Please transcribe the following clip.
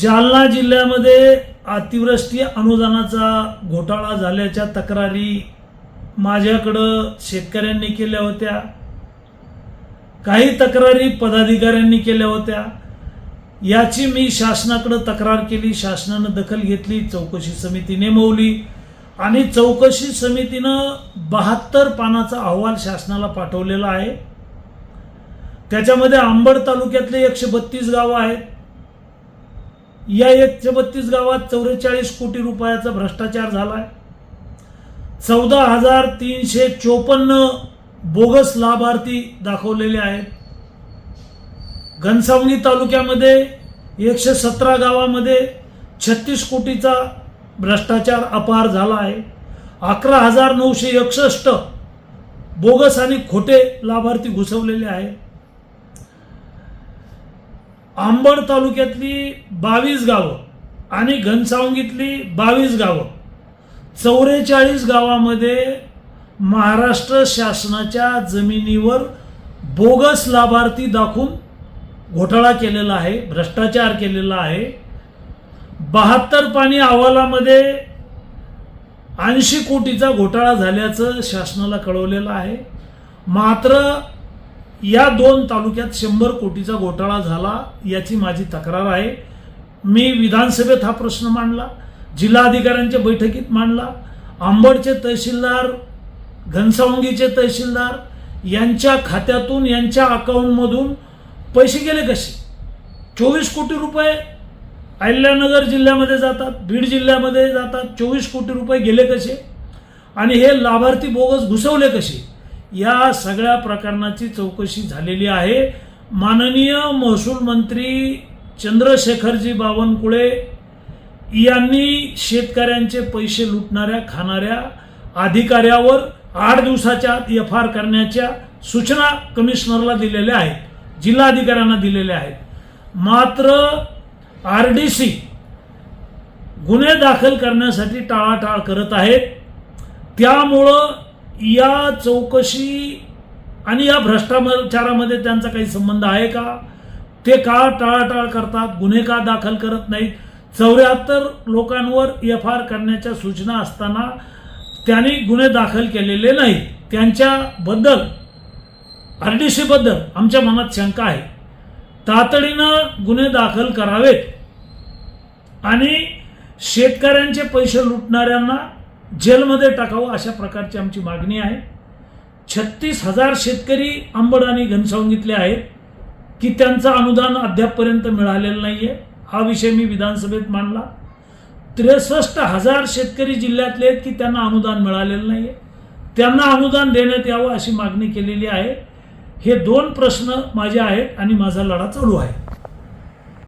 जालना जिल्ह्यामध्ये अतिवृष्टी अनुदानाचा घोटाळा झाल्याच्या तक्रारी माझ्याकडं शेतकऱ्यांनी केल्या होत्या. काही तक्रारी पदाधिकाऱ्यांनी केल्या होत्या. याची मी शासनाकडं तक्रार केली. शासनानं दखल घेतली. चौकशी समिती नेमवली आणि चौकशी समितीनं बहात्तर पानाचा अहवाल शासनाला पाठवलेला आहे. त्याच्यामध्ये अंबड तालुक्यातले एकशे बत्तीस गावं आहेत. या एकशे बत्तीस गावात चौवेचाळीस कोटी रुपयाचा भ्रष्टाचार झालाय. चौदा हजार तीनशे चोपन्न बोगस लाभार्थी दाखवलेले आहेत. घनसावंगी तालुक्यामध्ये एकशे सतरा गावामध्ये छत्तीस कोटीचा भ्रष्टाचार अपार झाला आहे. अकरा हजार नऊशे एकसष्ट बोगस आणि खोटे लाभार्थी घुसवलेले आहेत. आंबड तालुक्यातली बावीस गावं आणि घनसावंगीतली बावीस गावं. चौवेचाळीस गावामध्ये महाराष्ट्र शासनाच्या जमिनीवर बोगस लाभार्थी दाखवून घोटाळा केलेला आहे भ्रष्टाचार केलेला आहे. बहात्तर पाणी अहवालामध्ये ऐंशी कोटीचा घोटाळा झाल्याचं शासनाला कळवलेलं आहे. मात्र या दोन तालुक्यात शंभर कोटीचा घोटाळा झाला याची माझी तक्रार आहे. मी विधानसभेत हा प्रश्न मांडला जिल्हाधिकाऱ्यांच्या बैठकीत मांडला आंबडचे तहसीलदार घनसावंगीचे तहसीलदार यांच्या खात्यातून यांच्या अकाउंटमधून पैसे गेले कसे? चोवीस कोटी रुपये अहिल्यानगर जिल्ह्यामध्ये जातात बीड जिल्ह्यामध्ये जातात चोवीस कोटी रुपये गेले कसे? आणि हे लाभार्थी बोगस घुसवले कसे? या सगळ्या प्रकरणाची चौकशी झालेली आहे. माननीय महसूल मंत्री चंद्रशेखरजी बावनकुळे यांनी शेतकऱ्यांचे पैसे लुटणाऱ्या खाणाऱ्या अधिकाऱ्यावर आठ दिवसाच्या आत एफ आर करण्याच्या सूचना कमिशनरला दिलेल्या आहेत जिल्हाधिकाऱ्यांना दिलेल्या आहेत. मात्र आर डी सी गुन्हे दाखल करण्यासाठी टाळाटाळ करत आहेत. त्यामुळं या चौकशी आणि या भ्रष्टाचारामध्ये त्यांचा काही संबंध आहे का? ते का टाळाटाळ करतात? गुन्हे का दाखल करत नाहीत? चौऱ्याहत्तर लोकांवर एफ आर करण्याच्या सूचना असताना त्यांनी गुन्हे दाखल केलेले नाहीत त्यांच्याबद्दल आर डी सीबद्दल आमच्या मनात शंका आहे. तातडीनं गुन्हे दाखल करावेत आणि शेतकऱ्यांचे पैसे लुटणाऱ्यांना जेलमध्ये टाकावं अशा प्रकारची आमची मागणी आहे. छत्तीस हजार शेतकरी आंबड आणि घनसावंगीतले आहेत की त्यांचं अनुदान अद्यापपर्यंत मिळालेलं नाही आहे हा विषय मी विधानसभेत मांडला. त्रेसष्ट हजार शेतकरी जिल्ह्यातले आहेत की त्यांना अनुदान मिळालेलं नाही आहे त्यांना अनुदान देण्यात यावं अशी मागणी केलेली आहे. हे दोन प्रश्न माझे आहेत आणि माझा लढा चालू आहे.